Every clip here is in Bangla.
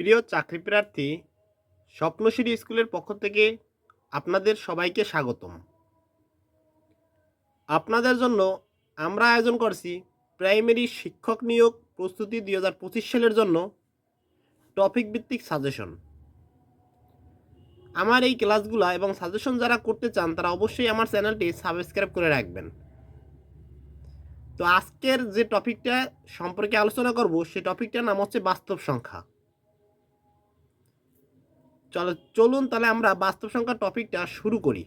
প্রিয় চাকরি প্রার্থী, স্বপ্নশ্রী স্কুলের পক্ষ থেকে আপনাদের সবাইকে স্বাগতম। আপনাদের জন্য আমরা আয়োজন করছি প্রাইমারি শিক্ষক নিয়োগ প্রস্তুতি দুই হাজার পঁচিশ সালের জন্য টপিক ভিত্তিক সাজেশন। আমার এই ক্লাসগুলো এবং সাজেশন যারা করতে চান, তারা অবশ্যই আমার চ্যানেলটি সাবস্ক্রাইব করে রাখবেন। তো আজকের যে টপিকটা সম্পর্কে আলোচনা করব সেই টপিকটার নাম হচ্ছে বাস্তব সংখ্যা। চলো, চলুন তাহলে আমরা বাস্তব সংখ্যা টপিকটা শুরু করি।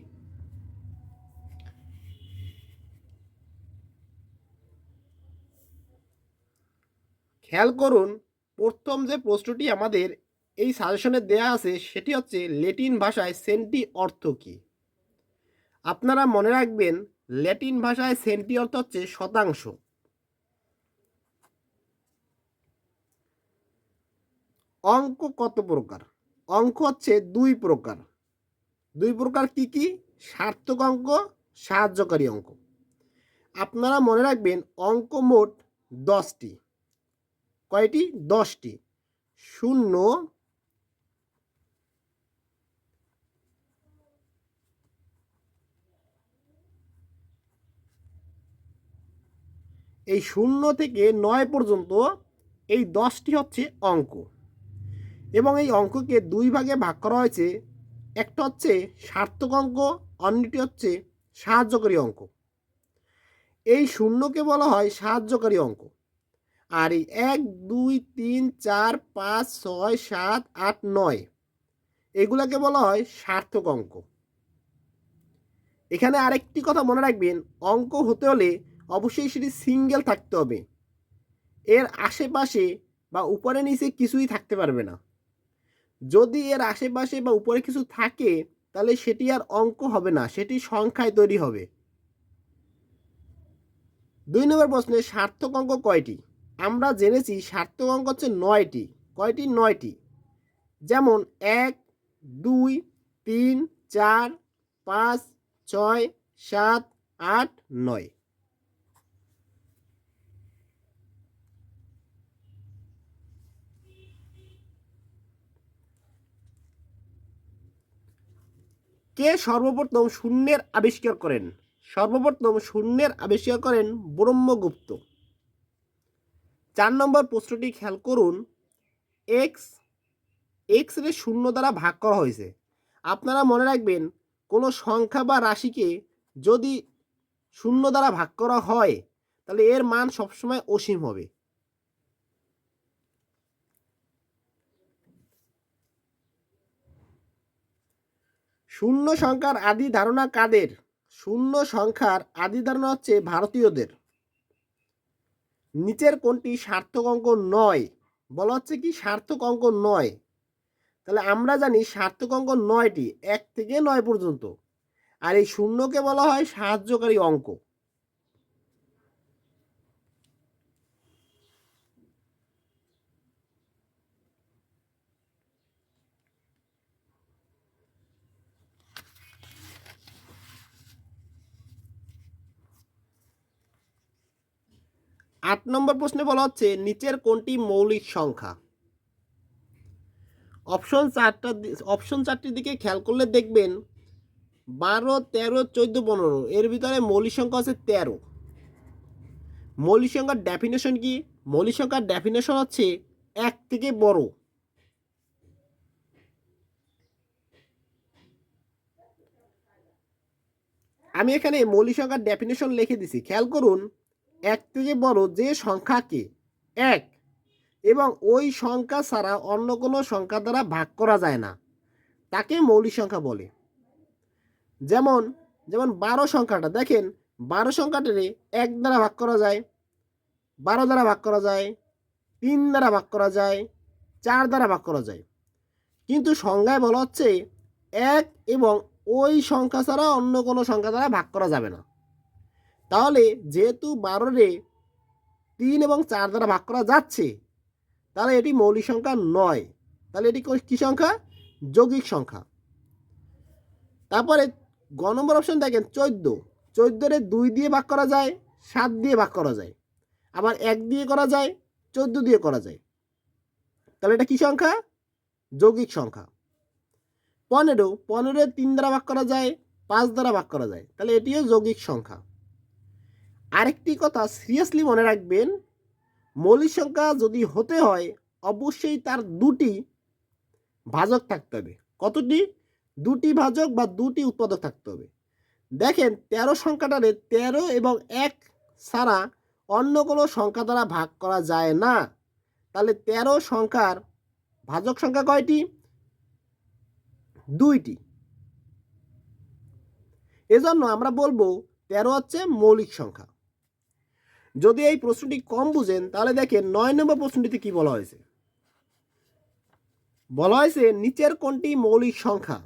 খেয়াল করুন, প্রথম যে প্রশ্নটি আমাদের এই সাজেশনে দেয়া আছে, সেটি হচ্ছে ল্যাটিন ভাষায় সেন্টি অর্থ কী? আপনারা মনে রাখবেন ল্যাটিন ভাষায় সেন্টি অর্থ হচ্ছে শতাংশ। অঙ্ক কত প্রকার? অঙ্ক হচ্ছে দুই প্রকার। দুই প্রকার কি কি? সার্থক অঙ্ক, সাহায্যকারী অঙ্ক। আপনারা মনে রাখবেন অঙ্ক মোট দশটি। কয়টি? দশটি। শূন্য, এই শূন্য থেকে নয় পর্যন্ত এই দশটি হচ্ছে অঙ্ক। এবং এই অঙ্ককে দুই ভাগে ভাগ করা হয়েছে। একটা হচ্ছে সার্থক অঙ্ক, অন্যটি হচ্ছে সাহায্যকারী অঙ্ক। এই শূন্যকে বলা হয় সাহায্যকারী অঙ্ক। আর এই এক, দুই, তিন, চার, পাঁচ, ছয়, সাত, আট, নয়, এগুলাকে বলা হয় সার্থক অঙ্ক। এখানে আরেকটি কথা মনে রাখবেন, অঙ্ক হতে হলে অবশ্যই সেটি সিঙ্গেল থাকতে হবে। এর আশেপাশে বা উপরে নিচে কিছুই থাকতে পারবে না। যদি এর আশেপাশে বা উপরে কিছু থাকে, তাহলে সেটি আর অঙ্ক হবে না, সেটি সংখ্যায় তৈরি হবে। দুই নম্বর প্রশ্নে সার্থক অঙ্ক কয়টি? আমরা জেনেছি সার্থক অঙ্ক হচ্ছে নয়টি, কয়টি? নয়টি। যেমন এক, দুই, তিন, চার, পাঁচ, ছয়, সাত, আট, নয়। কে সর্বপ্রথম শূন্যের আবিষ্কার করেন? সর্বপ্রথম শূন্যের আবিষ্কার করেন ব্রহ্মগুপ্ত। চার নম্বর প্রশ্নটি খেয়াল করুন। এক্স এক্স রে শূন্য দ্বারা ভাগ করা হয়েছে। আপনারা মনে রাখবেন, কোনো সংখ্যা বা রাশিকে যদি শূন্য দ্বারা ভাগ করা হয়, তাহলে এর মান সবসময় অসীম হবে। শূন্য সংখ্যার আদি ধারণা কাদের? শূন্য সংখ্যার আদি ধারণা হচ্ছে ভারতীয়দের। নিচের কোনটি সার্থক অঙ্ক নয়? বলা হচ্ছে কি সার্থক অঙ্ক নয়। তাহলে আমরা জানি সার্থক অঙ্ক নয়টি, এক থেকে নয় পর্যন্ত। আর এই শূন্যকে বলা হয় সাহায্যকারী অঙ্ক। আট নম্বর প্রশ্নে বলা হচ্ছে, নিচের কোনটি মৌলিক সংখ্যা? অপশন চারটা অপশন চারটির দিকে খেয়াল করলে দেখবেন, বারো, তেরো, চোদ্দ, পনেরো, এর ভিতরে মৌলিক সংখ্যা আছে তেরো। মৌলিক সংখ্যার ডেফিনেশন কি? মৌলিক সংখ্যার ডেফিনেশন হচ্ছে এক থেকে বড়। আমি এখানে মৌলিক সংখ্যার ডেফিনেশন লিখে দিছি। খেয়াল করুন এক থেকে বড় যে সংখ্যাকে এক, এবং ওই সংখ্যা ছাড়া অন্য কোনো সংখ্যা দ্বারা ভাগ করা যায় না। তাকে মৌলিক সংখ্যা বলে। যেমন যেমন বারো সংখ্যাটা, দেখেন, বারো সংখ্যাটারে এক দ্বারা ভাগ করা যায়, বারো দ্বারা ভাগ করা যায়, তিন দ্বারা ভাগ করা যায়, চার দ্বারা ভাগ করা যায়। কিন্তু সংজ্ঞায় বলা হচ্ছে এক এবং ওই সংখ্যা ছাড়া অন্য কোনো সংখ্যা দ্বারা ভাগ করা যাবে না। তাহলে যেহেতু বারোরে তিন এবং চার দ্বারা ভাগ করা যাচ্ছে, তাহলে এটি মৌলিক সংখ্যা নয়। তাহলে এটি কী সংখ্যা? যৌগিক সংখ্যা। তারপরে গ নম্বর অপশন দেখেন, চোদ্দ। চোদ্দোরে দুই দিয়ে ভাগ করা যায়, সাত দিয়ে ভাগ করা যায়। আবার এক দিয়ে করা যায়, চোদ্দ দিয়ে করা যায়। তাহলে এটা কী সংখ্যা? যৌগিক সংখ্যা। পনেরো। পনেরো তিন দ্বারা ভাগ করা যায়, পাঁচ দ্বারা ভাগ করা যায়। তাহলে এটিও যৌগিক সংখ্যা। আরেকটি কথা সিরিয়াসলি মনে রাখবেন, মৌলিক সংখ্যা যদি হতে হয়, অবশ্যই তার দুটি ভাজক থাকতে হবে। কতটি? দুটি ভাজক বা দুটি উৎপাদক থাকতে হবে। দেখেন, তেরো সংখ্যাটারে তেরো এবং এক ছাড়া অন্য কোনো সংখ্যা দ্বারা ভাগ করা যায় না। তাহলে তেরো সংখ্যার ভাজক সংখ্যা কয়টি? দুইটি। এজন্য আমরা বলব, তেরো হচ্ছে মৌলিক সংখ্যা। যদি এই প্রশ্নটি কম বুঝেন, তাহলে দেখেন নয় নম্বর প্রশ্নটিতে কি বলা হয়েছে? বলা হয়েছে নিচের কোনটি মৌলিক সংখ্যা?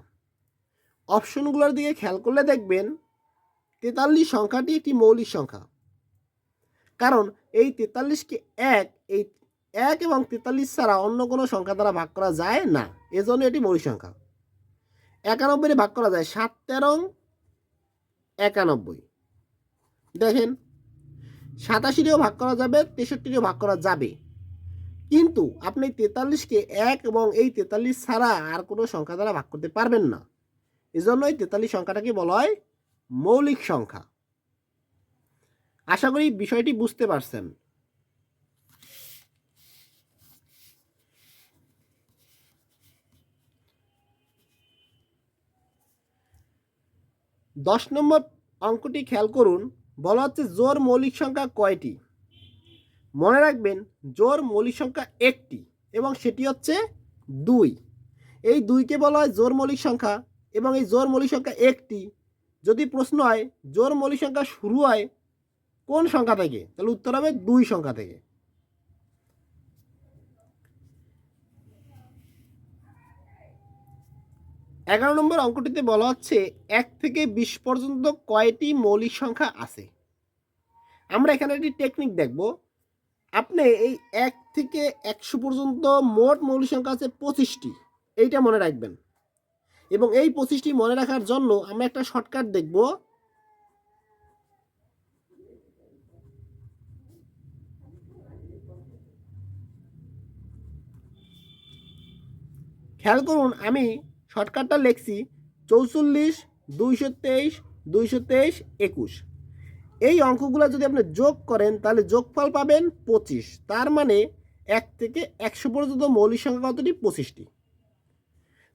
অপশনগুলোর দিকে খেয়াল করলে দেখবেন তেতাল্লিশ সংখ্যাটি একটি মৌলিক সংখ্যা। কারণ এই তেতাল্লিশকে এক, এই এক এবং তেতাল্লিশ ছাড়া অন্য কোনো সংখ্যা দ্বারা ভাগ করা যায় না। এজন্য এটি মৌলিক সংখ্যা। একানব্বই ভাগ করা যায় সাত তেরো একানব্বই। দেখেন সাতাশিটিও ভাগ করা যাবে তেষট্টিটিও ভাগ করা যাবে। কিন্তু আপনি তেতাল্লিশকে এক এবং এই তেতাল্লিশ ছাড়া আর কোনো সংখ্যা দ্বারা ভাগ করতে পারবেন না। এজন্য এই তেতাল্লিশ সংখ্যাটাকে বলা হয় মৌলিক সংখ্যা। আশা করি বিষয়টি বুঝতে পারছেন। দশ নম্বর অঙ্কটি খেয়াল করুন বলা হচ্ছে জোর মৌলিক সংখ্যা কয়টি? মনে রাখবেন, জোর মৌলিক সংখ্যা একটি এবং সেটি হচ্ছে দুই। এই দুইকে বলা হয় জোর মৌলিক সংখ্যা এবং এই জোর মৌলিক সংখ্যা একটি। যদি প্রশ্ন হয়, জোর মৌলিক সংখ্যা শুরু হয় কোন সংখ্যা থেকে? তাহলে উত্তর হবে দুই সংখ্যা থেকে। এগারো নম্বর অঙ্কটিতে বলা হচ্ছে এক থেকে বিশ পর্যন্ত কয়টি মৌলিক সংখ্যা আছে? আমরা এখানে একটি টেকনিক দেখব। আপনি এই এক থেকে একশো পর্যন্ত মোট মৌলিক সংখ্যা আছে পঁচিশটি। এইটা মনে রাখবেন। এবং এই পঁচিশটি মনে রাখার জন্য আমরা একটা শর্টকাট দেখব। খেয়াল করুন, আমি শর্টকাটটা লেখছি চৌচল্লিশ, দুইশো তেইশ দুইশো তেইশ, একুশ। এই অঙ্কগুলো যদি আপনি যোগ করেন, তাহলে যোগফল পাবেন পঁচিশ। তার মানে এক থেকে একশো পর্যন্ত মৌলিক সংখ্যা কতটি? পঁচিশটি।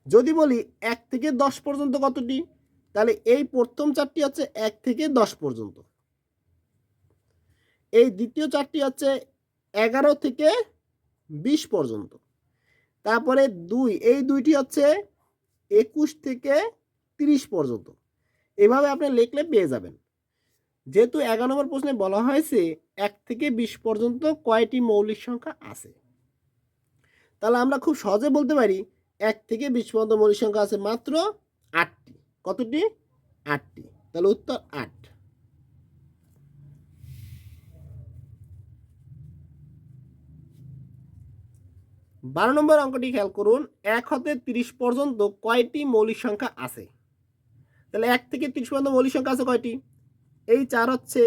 যদি বলি এক থেকে দশ পর্যন্ত কতটি? তাহলে এই প্রথম চারটি হচ্ছে এক থেকে দশ পর্যন্ত। এই দ্বিতীয় চারটি হচ্ছে এগারো থেকে বিশ পর্যন্ত। তারপরে দুই, এই দুইটি হচ্ছে একুশ থেকে তিরিশ পর্যন্ত। এভাবে আপনি লিখলে পেয়ে যাবেন। যেহেতু এগারো নম্বর প্রশ্নে বলা হয়েছে, এক থেকে বিশ পর্যন্ত কয়টি মৌলিক সংখ্যা আছে? তাহলে আমরা খুব সহজে বলতে পারি, এক থেকে বিশ পর্যন্ত মৌলিক সংখ্যা আছে মাত্র আটটি। কতটি? আটটি। তাহলে উত্তর আট। বারো নম্বর অঙ্কটি খেয়াল করুন, এক হতে তিরিশ পর্যন্ত কয়টি মৌলিক সংখ্যা আছে? তাহলে এক থেকে তিরিশ পর্যন্ত মৌলিক সংখ্যা আছে কয়টি? এই চার হচ্ছে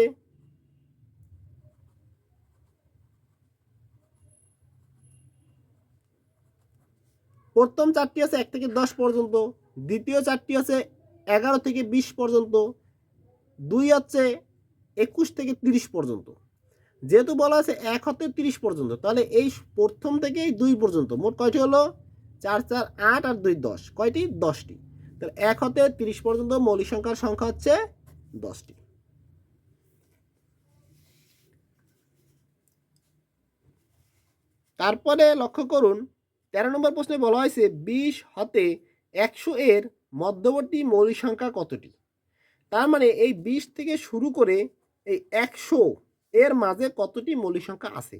প্রথম চারটি আছে এক থেকে দশ পর্যন্ত, দ্বিতীয় চারটি আছে এগারো থেকে বিশ পর্যন্ত, দুই হচ্ছে একুশ থেকে তিরিশ পর্যন্ত। যেহেতু বলা আছে এক হতে তিরিশ পর্যন্ত, তাহলে এই প্রথম থেকে দুই পর্যন্ত, মোট কয়টি হলো? চার চার, আট আর দুই, দশ। কয়টি? দশটি। তাহলে এক হতে তিরিশ পর্যন্ত মৌলিক সংখ্যার সংখ্যা হচ্ছে দশটি। তারপরে লক্ষ্য করুন, তেরো নম্বর প্রশ্নে বলা হয়েছে বিশ হতে একশো এর মধ্যবর্তী মৌলিক সংখ্যা কতটি? তার মানে এই বিশ থেকে শুরু করে এই একশো এর মাঝে কতটি মৌলিক সংখ্যা আছে?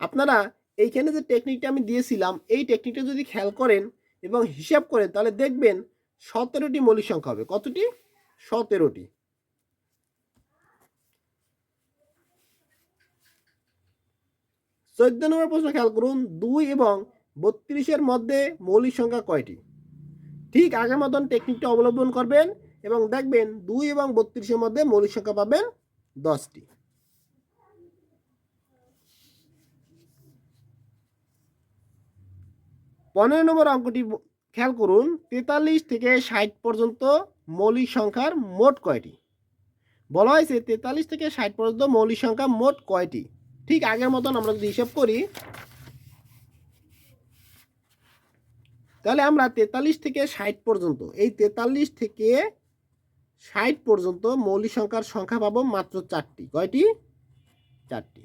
আপনারা এইখানে যে টেকনিকটা আমি দিয়েছিলাম, এই টেকনিকটা যদি খেয়াল করেন এবং হিসাব করেন, তাহলে দেখবেন সতেরোটি মৌলিক সংখ্যা হবে। কতটি? সতেরোটি। চোদ্দ নম্বর প্রশ্ন খেয়াল করুন, দুই এবং বত্রিশের মধ্যে মৌলিক সংখ্যা কয়টি? ঠিক আগের মতন টেকনিকটা অবলম্বন করবেন এবং দেখবেন দুই এবং বত্রিশের মধ্যে মৌলিক সংখ্যা পাবেন দশটি। পনেরো নম্বর অঙ্কটি খেয়াল করুন, তেতাল্লিশ থেকে ষাট পর্যন্ত মৌলিক সংখ্যার মোট কয়টি? বলা হয়েছে তেতাল্লিশ থেকে ষাট পর্যন্ত মৌলিক সংখ্যা মোট কয়টি? ঠিক আগের মতন আমরা যদি হিসেব করি, তাহলে আমরা তেতাল্লিশ থেকে ষাট পর্যন্ত, এই তেতাল্লিশ থেকে ষাট পর্যন্ত মৌলিক সংখ্যার সংখ্যা পাবো মাত্র চারটি। কয়টি? চারটি।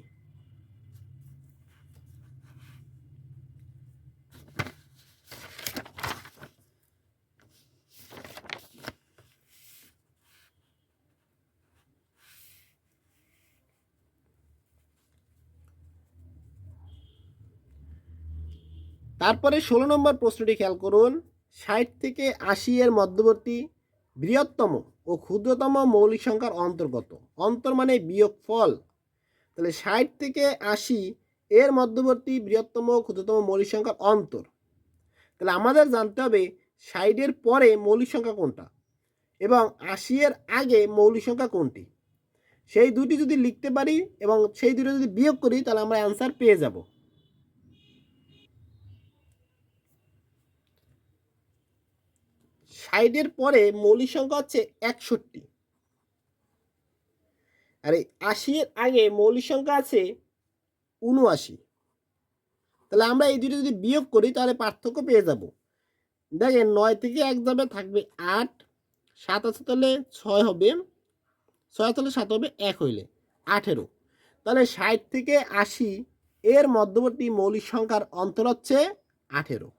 তারপরে ষোলো নম্বর প্রশ্নটি খেয়াল করুন। ষাট থেকে আশি এর মধ্যবর্তী বৃহত্তম ও ক্ষুদ্রতম মৌলিক সংখ্যার অন্তর্গত অন্তর মানে বিয়োগ ফল তাহলে ষাট থেকে আশি এর মধ্যবর্তী বৃহত্তম ও ক্ষুদ্রতম মৌলিক সংখ্যার অন্তর। তাহলে আমাদের জানতে হবে ষাটের পরে মৌলিক সংখ্যা কোনটা এবং আশি এর আগে মৌলিক সংখ্যা কোনটি। সেই দুটি যদি লিখতে পারি এবং সেই দুটো যদি বিয়োগ করি তাহলে আমরা অ্যান্সার পেয়ে যাব। ষাটের পরে মৌলিক সংখ্যা হচ্ছে একষট্টি। আর এই আশির আগে মৌলিক সংখ্যা আছে উনআশি তাহলে আমরা এই দুটো যদি বিয়োগ করি, তাহলে পার্থক্য পেয়ে যাব। দেখেন নয় থেকে এক যাবে, থাকবে আট। সাত আছে তাহলে ছয় হবে। ছয় তাহলে সাত হবে, এক হইলে আঠেরো। তাহলে ষাট থেকে আশি এর মধ্যবর্তী মৌলিক সংখ্যার অন্তর হচ্ছে আঠেরো।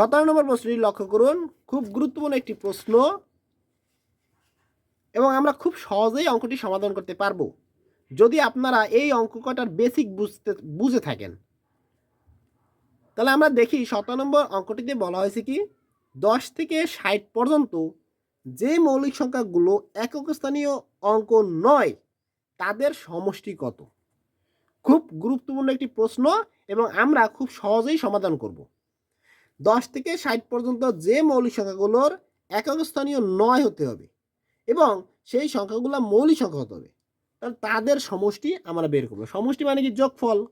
সতেরো নম্বর প্রশ্নটি লক্ষ্য করুন। খুব গুরুত্বপূর্ণ একটি প্রশ্ন। এবং আমরা খুব সহজেই অঙ্কটি সমাধান করতে পারব। যদি আপনারা এই অঙ্ক কটার বেসিক বুঝতে, বুঝে থাকেন। তাহলে আমরা দেখি, সতেরো নম্বর অঙ্কটিতে বলা হয়েছে কি, দশ থেকে ষাট পর্যন্ত যে মৌলিক সংখ্যাগুলো একক স্থানীয় অঙ্ক নয়, তাদের সমষ্টি কত? খুব গুরুত্বপূর্ণ একটি প্রশ্ন এবং আমরা খুব সহজেই সমাধান করব। দশ থেকে ষাট পর্যন্ত যে মৌলিক সংখ্যাগুলোর একক স্থানীয় নয় হতে হবে এবং সেই সংখ্যাগুলো মৌলিক সংখ্যা হতে হবে। তাহলে তাদের সমষ্টি আমরা বের করব। সমষ্টি মানে কি? যোগফল।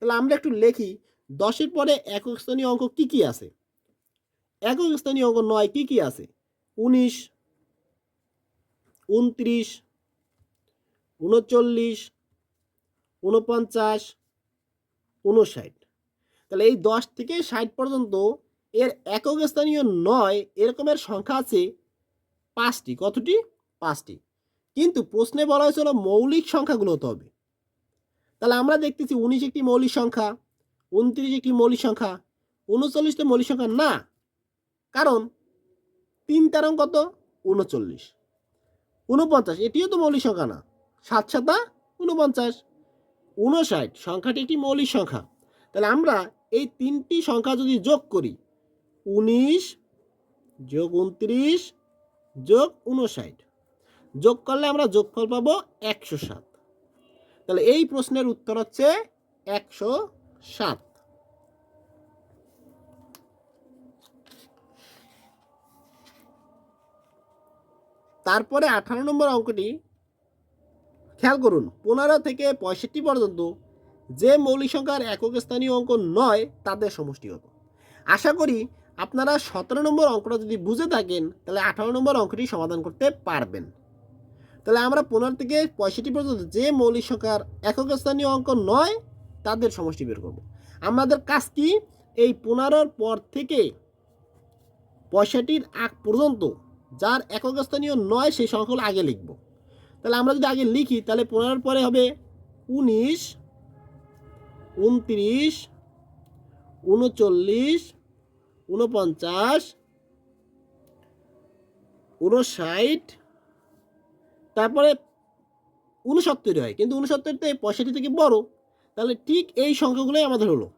তাহলে আমরা একটু লিখি, দশের পরে একক স্থানীয় অঙ্ক কি কি আছে? একক স্থানীয় অঙ্ক নয়, কি কি আছে? উনিশ, উনত্রিশ, উনচল্লিশ, উনপঞ্চাশ, উনষাট। তাহলে এই দশ থেকে ষাট পর্যন্ত এর একক স্থানীয় নয়, এরকমের সংখ্যা আছে পাঁচটি। কতটি? পাঁচটি। কিন্তু প্রশ্নে বলা হয়েছিল মৌলিক সংখ্যাগুলো হতে হবে। তাহলে আমরা দেখতেছি উনিশ একটি মৌলিক সংখ্যা, উনত্রিশ একটি মৌলিক সংখ্যা, উনচল্লিশটা মৌলিক সংখ্যা না। কারণ তিন তেরো কত? উনচল্লিশ। উনপঞ্চাশ, এটিও তো মৌলিক সংখ্যা না। সাত সাতা, উনপঞ্চাশ। উনষাট, সংখ্যাটি একটি মৌলিক সংখ্যা। তাহলে আমরা এই তিনটি সংখ্যা যদি যোগ করি, উনিশ যোগ উনত্রিশ যোগ উনষাট। যোগ করলে আমরা যোগফল পাবো একশো সাত। তাহলে এই প্রশ্নের উত্তর হচ্ছে একশো সাত। তারপরে আঠারো নম্বর অঙ্কটি খেয়াল করুন, পনেরো থেকে পঁয়ষট্টি পর্যন্ত যে মৌলিক সংখ্যার একক স্থানীয় অঙ্ক নয় তাদের সমষ্টিগত আশা করি আপনারা সতেরো নম্বর অঙ্কটা যদি বুঝে থাকেন, তাহলে আঠারো নম্বর অঙ্কটি সমাধান করতে পারবেন। তাহলে আমরা পনেরো থেকে পঁয়ষট্টি পর্যন্ত যে মৌলিক সংখ্যার একক স্থানীয় অঙ্ক নয় তাদের সমষ্টি বের করব। আমাদের কাজ কি? এই পনেরোর পর থেকে পঁয়ষট্টির আগ পর্যন্ত যার একক স্থানীয় নয়, সেই সংখ্যাগুলো আগে লিখব। তাহলে আমরা যদি আগে লিখি, তাহলে পনেরোর পরে হবে উনিশ উনত্রিশ, উনচল্লিশ, উনপঞ্চাশ, উনষাট, তারপরে উনসত্তর হয়। কিন্তু উনসত্তরতে পঁয়ষট্টি থেকে বড়। তাহলে ঠিক এই সংখ্যাগুলোই আমাদের হলো।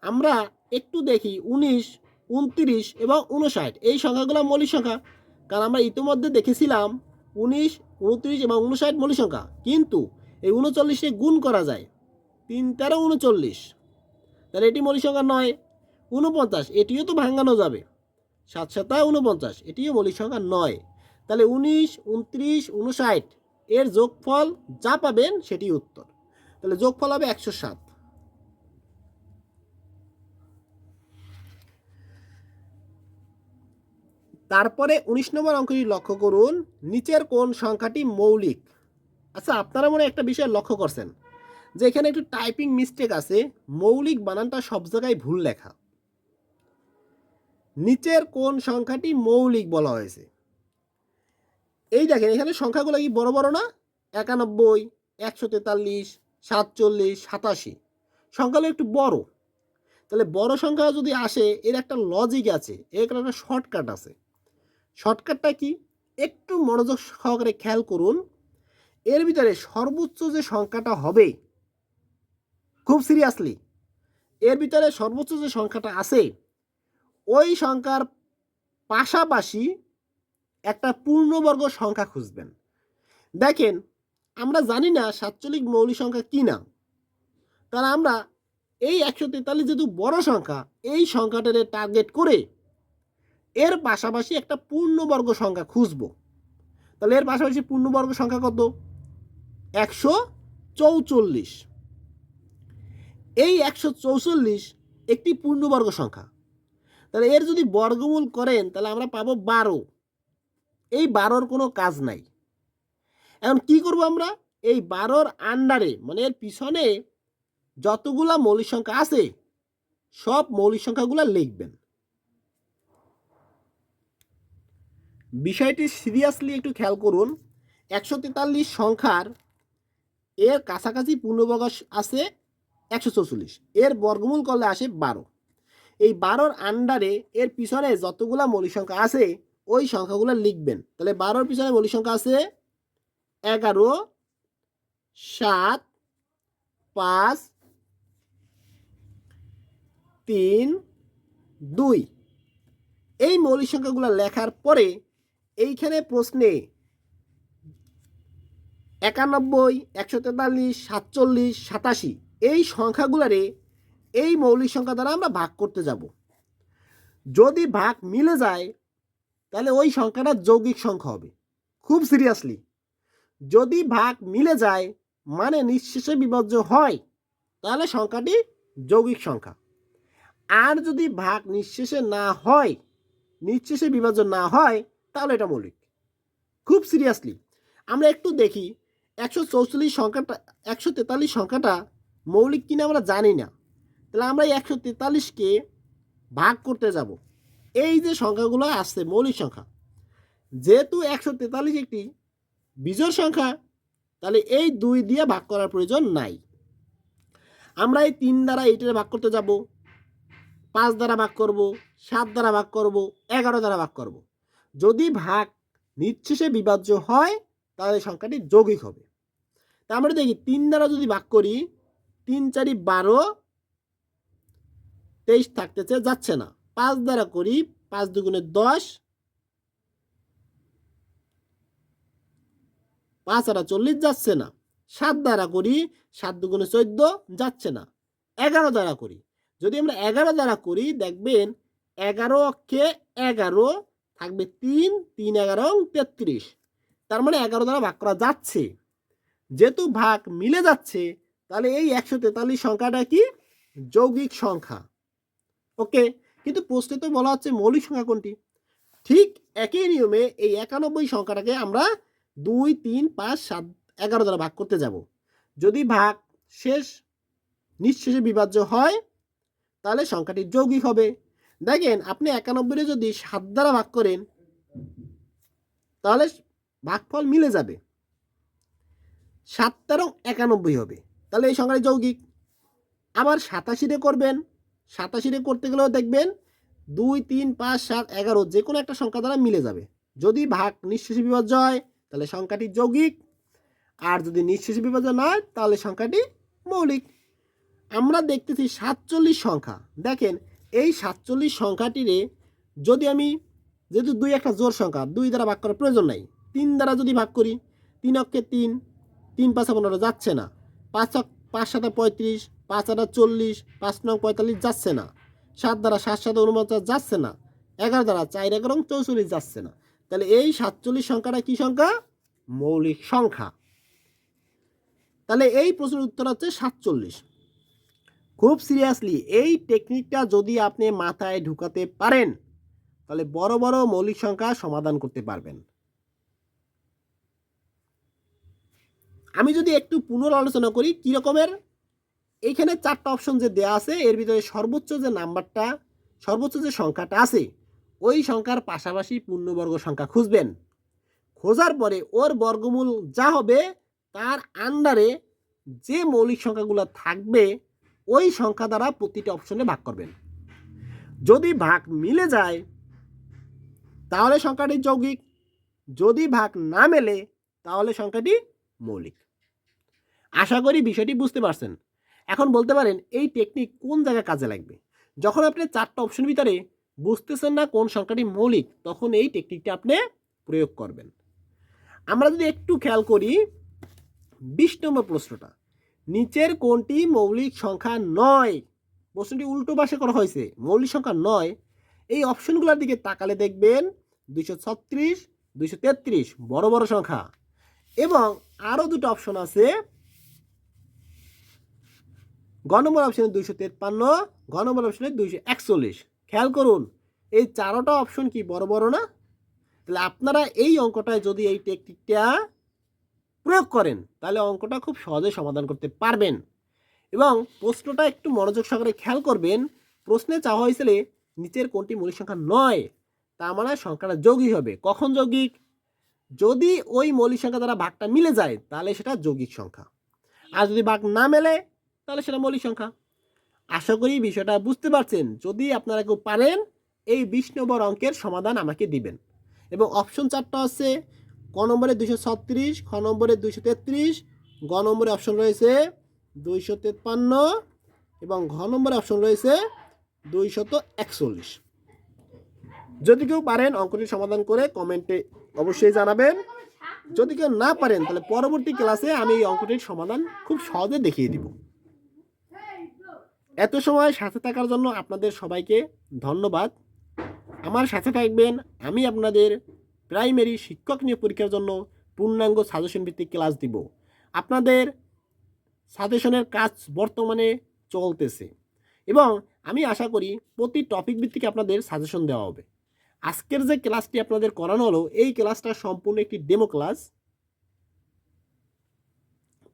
আমরা একটু দেখি উনিশ, উনত্রিশ এবং উনষাট। এই সংখ্যাগুলো মৌলিক সংখ্যা। কারণ আমরা ইতিমধ্যে দেখেছিলাম উনিশ, উনত্রিশ এবং উনষাট মৌলিক সংখ্যা। কিন্তু এই উনচল্লিশে গুণ করা যায়। তিন, তেরো, উনচল্লিশ। তাহলে এটি মৌলিক সংখ্যা নয়, উনপঞ্চাশ, এটিও তো ভাঙানো যাবে। সাত সাতা, উনপঞ্চাশ, এটিও মৌলিক সংখ্যা নয়। তাহলে উনিশ, উনত্রিশ, উনষাট, এর যোগফল যা পাবেন সেটি উত্তর। তাহলে যোগফল হবে একশো সাত। তারপরে উনিশ নম্বর অঙ্কটি লক্ষ্য করুন, নিচের কোন সংখ্যাটি মৌলিক? আচ্ছা আপনারা মনে একটা বিষয় লক্ষ্য করছেন। যে এখানে একটু টাইপিং মিস্টেক আছে, মৌলিক বানানটা সব জায়গায় ভুল লেখা। নিচের কোন সংখ্যাটি মৌলিক বলা হয়েছে? এই দেখেন, এখানে সংখ্যাগুলো কি বড় বড় না? একানব্বই, একশো তেতাল্লিশ, সাতচল্লিশ, সাতাশি। সংখ্যাগুলো একটু বড়। তাহলে বড় সংখ্যা যদি আসে, এর একটা লজিক আছে, এর একটা শর্টকাট আছে। শর্টকাটটা কি? একটু মনোযোগ সহকারে খেয়াল করুন, এর ভিতরে সর্বোচ্চ যে সংখ্যাটা হবে খুব সিরিয়াসলি এর ভিতরে সর্বোচ্চ যে সংখ্যাটা আছে, ওই সংখ্যার পাশাপাশি একটা পূর্ণবর্গ সংখ্যা খুঁজবেন। দেখেন, আমরা জানি না সাতচল্লিশ মৌলিক সংখ্যা কি না। তাহলে আমরা এই একশো তেতাল্লিশ যেহেতু বড় সংখ্যা, এই সংখ্যাটারে টার্গেট করে এর পাশাপাশি একটা পূর্ণবর্গ সংখ্যা খুঁজব। তাহলে এর পাশাপাশি পূর্ণবর্গ সংখ্যা কত? একশো চৌচল্লিশ। এই একশো চৌচল্লিশ একটি পূর্ণবর্গ সংখ্যা। তাহলে এর যদি বর্গমূল করেন, তাহলে আমরা পাবো বারো। এই বারোর কোনো কাজ নাই। এখন কি করব আমরা? এই বারোর আন্ডারে মানে এর পিছনে যতগুলা মৌলিক সংখ্যা আছে, সব মৌলিক সংখ্যাগুলো লিখবেন। বিষয়টি সিরিয়াসলি একটু খেয়াল করুন। একশো তেতাল্লিশ সংখ্যার এর কাছাকাছি পূর্ণবর্গ আছে একশো চৌচল্লিশ। এর বর্গমূল করলে আসে বারো। এই বারোর আন্ডারে এর পিছনে যতগুলা মৌলিক সংখ্যা আছে, ওই সংখ্যাগুলো লিখবেন। তাহলে বারোর পিছনে মৌলিক সংখ্যা আছে এগারো, সাত, পাঁচ, তিন, দুই। এই মৌলিক সংখ্যাগুলো লেখার পরে এইখানে প্রশ্নে একানব্বই, একশো তেতাল্লিশ, সাতচল্লিশ, সাতাশি এই সংখ্যাগুলারে এই মৌলিক সংখ্যা দ্বারা আমরা ভাগ করতে যাব। যদি ভাগ মিলে যায়, তাহলে ওই সংখ্যাটা যৌগিক সংখ্যা হবে। খুব সিরিয়াসলি যদি ভাগ মিলে যায় মানে নিঃশেষে বিভাজ্য হয়, তাহলে সংখ্যাটি যৌগিক সংখ্যা। আর যদি ভাগ নিঃশেষে না হয়, নিঃশেষে বিভাজ্য না হয়, তাহলে এটা মৌলিক। খুব সিরিয়াসলি আমরা একটু দেখি, একশো চৌচল্লিশ সংখ্যাটা, একশো তেতাল্লিশ সংখ্যাটা মৌলিক কিনা আমরা জানি না। তাহলে আমরা একশো তেতাল্লিশকে ভাগ করতে যাব। এই যে সংখ্যাগুলো আসছে মৌলিক সংখ্যা, যেহেতু একশো তেতাল্লিশ একটি বিজোড় সংখ্যা, তাহলে এই দুই দিয়ে ভাগ করার প্রয়োজন নাই। আমরা এই তিন দ্বারা এইটারে ভাগ করতে যাব, পাঁচ দ্বারা ভাগ করব, সাত দ্বারা ভাগ করব, এগারো দ্বারা ভাগ করব। যদি ভাগ নিঃশেষে বিভাজ্য হয়, তাহলে সংখ্যাটি যৌগিক হবে। তা আমরা দেখি, তিন দ্বারা যদি ভাগ করি তিন চারি বারো তেইশ থাকতেছে, যাচ্ছে না। পাঁচ দ্বারা করি, পাঁচ দুগুণে দশ। পাঁচ আটা চল্লিশ যাচ্ছে না। সাত দ্বারা করি, সাত দুগুণে চোদ্দ যাচ্ছে না। এগারো দ্বারা করি। যদি আমরা এগারো দ্বারা করি, দেখবেন এগারো অক্ষে এগারো থাকবে তিন তিন এগারো তেত্রিশ। তার মানে এগারো দ্বারা ভাগ করা যাচ্ছে। যেহেতু ভাগ মিলে যাচ্ছে তাহলে এই একশো তেতাল্লিশ সংখ্যাটা কি? যৌগিক সংখ্যা। ওকে কিন্তু প্রশ্নে তো বলা হচ্ছে মৌলিক সংখ্যা কোনটি? ঠিক একই নিয়মে এই একানব্বই সংখ্যাটাকে আমরা দুই, তিন, পাঁচ, সাত, এগারো দ্বারা ভাগ করতে যাব। যদি ভাগ শেষ, নিঃশেষে বিভাজ্য হয়, তাহলে সংখ্যাটি যৌগিক হবে। দেখেন, আপনি একানব্বইয়ে যদি সাত দ্বারা ভাগ করেন, তাহলে ভাগফল মিলে যাবে। সাত তেরো একানব্বই হবে। তাহলে এই সংখ্যাটি যৌগিক। আবার সাতাশিরে করবেন। সাতাশিরে করতে গেলেও দেখবেন দুই, তিন, পাঁচ, সাত, এগারো যে কোনো একটা সংখ্যা দ্বারা মিলে যাবে। যদি ভাগ নিঃশেষে বিভাজ্য হয়, তাহলে সংখ্যাটি যৌগিক। আর যদি নিঃশেষে বিভাজ্য না হয়, তাহলে সংখ্যাটি মৌলিক। আমরা দেখতেছি সাতচল্লিশ সংখ্যা। দেখেন, এই সাতচল্লিশ সংখ্যাটিরে যদি আমি যেহেতু দুই একটা জোর সংখ্যা, দুই দ্বারা ভাগ করার প্রয়োজন নাই। তিন দ্বারা যদি ভাগ করি, তিন অক্ষে তিন তিন পাঁচা পনেরো যাচ্ছে না। পাঁচ পাঁচ সাতা পঁয়ত্রিশ, পাঁচ আটা চল্লিশ, পাঁচ নং পঁয়তাল্লিশ যাচ্ছে না। সাত দ্বারা সাত সাত উনপঞ্চাশ যাচ্ছে না। এগারো দ্বারা চার এগারো চৌচল্লিশ যাচ্ছে না। তাহলে এই সাতচল্লিশ সংখ্যাটা কি সংখ্যা? মৌলিক সংখ্যা। তাহলে এই প্রশ্নের উত্তর হচ্ছে সাতচল্লিশ। খুব সিরিয়াসলি এই টেকনিকটা যদি আপনি মাথায় ঢুকাতে পারেন, তাহলে বড় বড় মৌলিক সংখ্যা সমাধান করতে পারবেন। আমি যদি একটু পুনরালোচনা করি, কী রকমের? এইখানে চারটা অপশন যে দেয়া আছে, এর ভিতরে সর্বোচ্চ যে নাম্বারটা, সর্বোচ্চ যে সংখ্যাটা আছে, ওই সংখ্যার পাশাপাশি পূর্ণবর্গ সংখ্যা খুঁজবেন। খোঁজার পরে ওর বর্গমূল যা হবে, তার আন্ডারে যে মৌলিক সংখ্যাগুলো থাকবে, ওই সংখ্যা দ্বারা প্রতিটা অপশনে ভাগ করবেন। যদি ভাগ মিলে যায়, তাহলে সংখ্যাটি যৌগিক। যদি ভাগ না মেলে, তাহলে সংখ্যাটি মৌলিক। আশা করি বিষয়টি বুঝতে পারছেন। এখন বলতে পারেন, এই টেকনিক কোন জায়গায় কাজে লাগবে? যখন আপনি চারটা অপশন ভিতরে বুঝতেছেন না কোন সংখ্যাটি মৌলিক, তখন এই টেকনিকটা আপনি প্রয়োগ করবেন। আমরা যদি একটু খেয়াল করি, বিশ নম্বর প্রশ্নটা, নিচের কোনটি মৌলিক সংখ্যা নয়? প্রশ্নটি উল্টো পাশে করা হয়েছে, মৌলিক সংখ্যা নয়। এই অপশনগুলোর দিকে তাকালে দেখবেন, দুইশো ছত্রিশ, দুইশো তেত্রিশ, বড় বড় সংখ্যা। এবং আরও দুটো অপশন আছে। গ নম্বর অপশনে দুইশো তেপ্পান্ন নম্বর অপশনে দুইশো একচল্লিশ। খেয়াল করুন, এই চারোটা অপশন কি বড় বড় না? তাহলে আপনারা এই অঙ্কটায় যদি এই টেকনিকটা প্রয়োগ করেন, তাহলে অঙ্কটা খুব সহজে সমাধান করতে পারবেন। এবং প্রশ্নটা একটু মনোযোগ সহকারে খেয়াল করবেন, প্রশ্নে চাওয়া হয়েছিল নিচের কোনটি মৌলিক সংখ্যা নয় তা মানে সংখ্যাটা যৌগিক হবে। কখন যৌগিক? যদি ওই মৌলিক সংখ্যা দ্বারা ভাগটা মিলে যায়, তাহলে সেটা যৌগিক সংখ্যা। আর যদি ভাগ না মেলে, তাহলে সেটা মৌলিক সংখ্যা। আশা করি বিষয়টা বুঝতে পারছেন। যদি আপনারা কেউ পারেন, এই বিশ নম্বর অঙ্কের সমাধান আমাকে দিবেন। এবং অপশন চারটা আছে ক নম্বরে দুইশো ছত্রিশ, খ নম্বরে দুইশো তেত্রিশ, গ নম্বরে অপশন রয়েছে দুইশো তেপ্পান্ন এবং ঘ নম্বরে অপশন রয়েছে দুইশত একচল্লিশ। যদি কেউ পারেন অঙ্কটি সমাধান করে কমেন্টে অবশ্যই জানাবেন। যদি কেউ না পারেন, তাহলে পরবর্তী ক্লাসে আমি এই অঙ্কটির সমাধান খুব সহজে দেখিয়ে দিব। এত সময় সাথে থাকার জন্য আপনাদের সবাইকে ধন্যবাদ। আমার সাথে থাকবেন আমি আপনাদের প্রাইমারি শিক্ষক নিয়োগ পরীক্ষার জন্য পূর্ণাঙ্গ সাজেশন ভিত্তিক ক্লাস দিব। আপনাদের সাজেশনের কাজ বর্তমানে চলতেছে এবং আমি আশা করি প্রতি টপিক ভিত্তিক আপনাদের সাজেশন দেওয়া হবে। আজকের যে ক্লাসটি আপনাদের করানো হলো, এই ক্লাসটা সম্পূর্ণ একটি ডেমো ক্লাস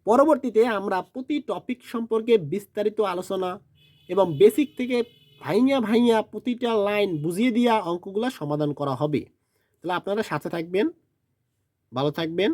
পরবর্তীতে আমরা প্রতি টপিক সম্পর্কে বিস্তারিত আলোচনা এবং বেসিক থেকে ভাইয়া ভাইয়া প্রতিটা লাইন বুঝিয়ে দিয়া অঙ্কগুলো সমাধান করা হবে। তাহলে আপনারা সাথে থাকবেন, ভালো থাকবেন।